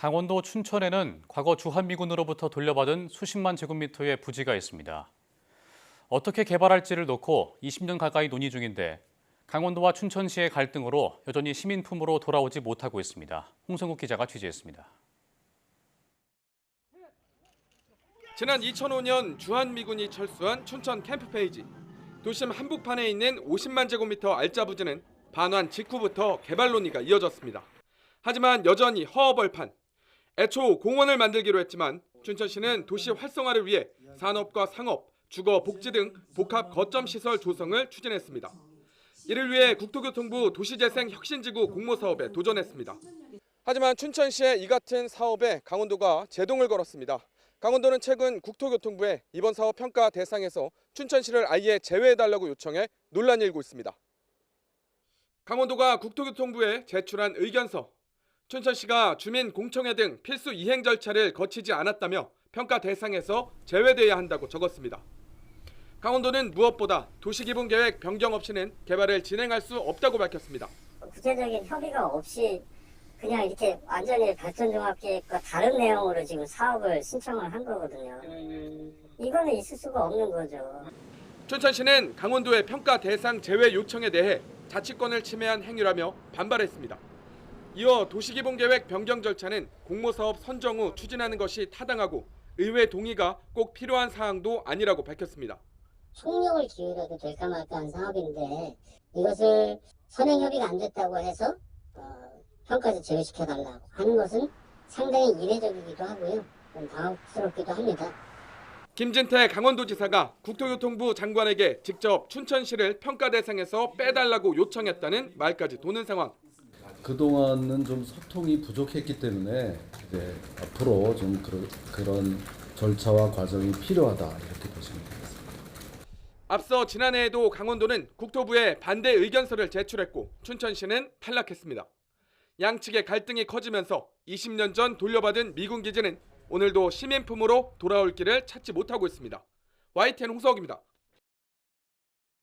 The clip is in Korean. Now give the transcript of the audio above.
강원도 춘천에는 과거 주한미군으로부터 돌려받은 수십만 제곱미터의 부지가 있습니다. 어떻게 개발할지를 놓고 20년 가까이 논의 중인데 강원도와 춘천시의 갈등으로 여전히 시민품으로 돌아오지 못하고 있습니다. 홍성국 기자가 취재했습니다. 지난 2005년 주한미군이 철수한 춘천 캠프페이지. 도심 한복판에 있는 50만 제곱미터 알짜 부지는 반환 직후부터 개발 논의가 이어졌습니다. 하지만 여전히 허허벌판. 애초 공원을 만들기로 했지만 춘천시는 도시 활성화를 위해 산업과 상업, 주거, 복지 등 복합 거점 시설 조성을 추진했습니다. 이를 위해 국토교통부 도시재생 혁신지구 공모 사업에 도전했습니다. 하지만 춘천시의 이 같은 사업에 강원도가 제동을 걸었습니다. 강원도는 최근 국토교통부에 이번 사업 평가 대상에서 춘천시를 아예 제외해달라고 요청해 논란이 일고 있습니다. 강원도가 국토교통부에 제출한 의견서. 춘천시가 주민 공청회 등 필수 이행 절차를 거치지 않았다며 평가 대상에서 제외돼야 한다고 적었습니다. 강원도는 무엇보다 도시기본 계획 변경 없이는 개발을 진행할 수 없다고 밝혔습니다. 구체적인 협의가 없이 그냥 이렇게 완전히 발전종합계획과 다른 내용으로 지금 사업을 신청을 한 거거든요. 이거는 있을 수가 없는 거죠. 춘천시는 강원도의 평가 대상 제외 요청에 대해 자치권을 침해한 행위라며 반발했습니다. 이어 도시기본 계획 변경 절차는 공모사업 선정 후 추진하는 것이 타당하고 의회 동의가 꼭 필요한 사항도 아니라고 밝혔습니다. 총력을 기울여도 될까 말까 한 사업인데 이것을 선행 협의가 안 됐다고 해서 어, 평가에서 제외시켜 달라고 하는 것은 상당히 이례적이기도 하고요. 좀 당혹스럽기도 합니다. 김진태 강원도지사가 국토교통부 장관에게 직접 춘천시를 평가 대상에서 빼달라고 요청했다는 말까지 도는 상황. 그동안은 좀 소통이 부족했기 때문에 이제 앞으로 좀 그런, 그런 절차와 과정이 필요하다 이렇게 보시면 되겠습니다. 앞서 지난해에도 강원도는 국토부에 반대 의견서를 제출했고 춘천시는 탈락했습니다. 양측의 갈등이 커지면서 20년 전 돌려받은 미군 기지는 오늘도 시민품으로 돌아올 길을 찾지 못하고 있습니다. YTN 홍석입니다.